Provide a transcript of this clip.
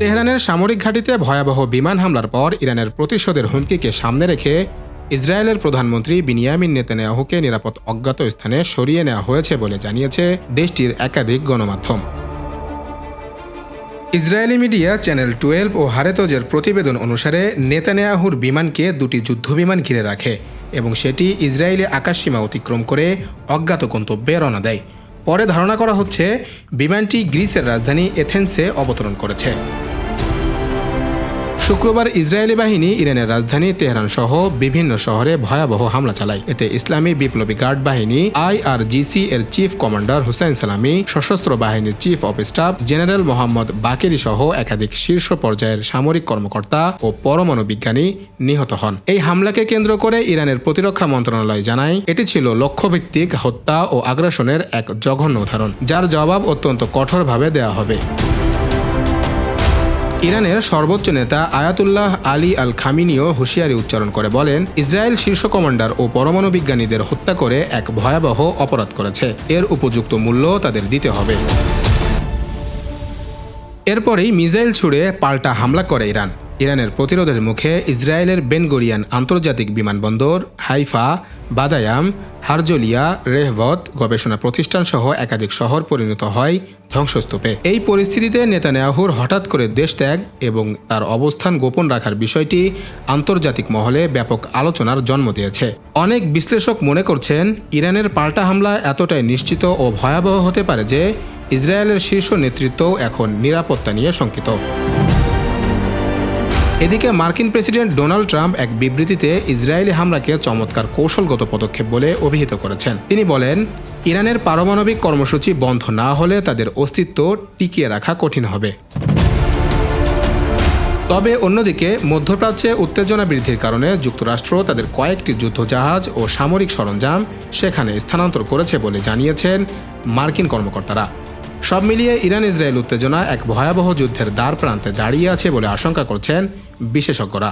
তেহরানের সামরিক ঘাঁটিতে ভয়াবহ বিমান হামলার পর ইরানের প্রতিশোধের হুমকিকে সামনে রেখে ইসরায়েলের প্রধানমন্ত্রী বিনিয়ামিন নেতানিয়াহুকে নিরাপদ অজ্ঞাত স্থানে সরিয়ে নেওয়া হয়েছে বলে জানিয়েছে দেশটির একাধিক গণমাধ্যম। ইসরায়েলি মিডিয়া চ্যানেল টুয়েলভ ও হারেতজের প্রতিবেদন অনুসারে নেতানিয়াহুর বিমানকে দুটি যুদ্ধবিমান ঘিরে রাখে এবং সেটি ইসরায়েলি আকাশসীমা অতিক্রম করে অজ্ঞাত গন্তব্যে রওনা দেয়। পরে ধারণা করা হচ্ছে বিমানটি গ্রিসের রাজধানী এথেন্সে অবতরণ করেছে। শুক্রবার ইসরায়েলি বাহিনী, ইরানের রাজধানী তেহরান সহ বিভিন্ন শহরে ভয়াবহ হামলা চালায়। এতে ইসলামী বিপ্লবী গার্ড বাহিনী, আইআরজিসি এর চিফ কমান্ডার হুসাইন সালামি, সশস্ত্র বাহিনীর chief of staff general Mohammad Bagheri সহ একাধিক শীর্ষ পর্যায়ের সামরিক কর্মকর্তা ও পরমাণু বিজ্ঞানী নিহত হন। এই হামলাকে কেন্দ্র করে ইরানের প্রতিরক্ষা মন্ত্রণালয় জানায়, এটি ছিল লক্ষ্যভিত্তিক হত্যা ও আগ্রাসনের এক জঘন্য উদাহরণ, যার জবাব অত্যন্ত কঠোরভাবে দেওয়া হবে। ইরানের সর্বোচ্চ নেতা আয়াতুল্লাহ আলী আল খামিনিও হুঁশিয়ারি উচ্চারণ করে বলেন, ইসরায়েল শীর্ষ কমান্ডার ও পরমাণু বিজ্ঞানীদের হত্যা করে এক ভয়াবহ অপরাধ করেছে। এর উপযুক্ত মূল্য তাদের দিতে হবে। এরপরেই মিসাইল ছুড়ে পাল্টা হামলা করে ইরান। ইরানের প্রতিরোধের মুখে ইসরায়েলের বেনগরিয়ান আন্তর্জাতিক বিমানবন্দর, হাইফা, বাদায়াম, হারজলিয়া রেহবত গবেষণা প্রতিষ্ঠান সহ একাধিক শহর পরিণত হয় ধ্বংসস্তূপে। এই পরিস্থিতিতে নেতানিয়াহুর হঠাৎ করে দেশ ত্যাগ এবং তার অবস্থান গোপন রাখার বিষয়টি আন্তর্জাতিক মহলে ব্যাপক আলোচনার জন্ম দিয়েছে। অনেক বিশ্লেষক মনে করছেন, ইরানের পাল্টা হামলা এতটাই নিশ্চিত ও ভয়াবহ হতে পারে যে ইসরায়েলের শীর্ষ নেতৃত্ব এখন নিরাপত্তা নিয়ে শঙ্কিত। এদিকে মার্কিন প্রেসিডেন্ট ডোনাল্ড ট্রাম্প এক বিবৃতিতে ইসরায়েলি হামলাকে চমৎকার কৌশলগত পদক্ষেপ বলে অভিহিত করেছেন। তিনি বলেন, ইরানের পারমাণবিক কর্মসূচি বন্ধ না হলে তাদের অস্তিত্ব টিকিয়ে রাখা কঠিন হবে। তবে অন্যদিকে, মধ্যপ্রাচ্যে উত্তেজনা বৃদ্ধির কারণে যুক্তরাষ্ট্র তাদের কয়েকটি যুদ্ধজাহাজ ও সামরিক সরঞ্জাম সেখানে স্থানান্তর করেছে বলে জানিয়েছেন মার্কিন কর্মকর্তারা। সব মিলিয়ে ইরান ইসরায়েল উত্তেজনা এক ভয়াবহ যুদ্ধের দ্বার প্রান্তে দাঁড়িয়ে আছে বলে আশঙ্কা করছেন বিশেষজ্ঞরা।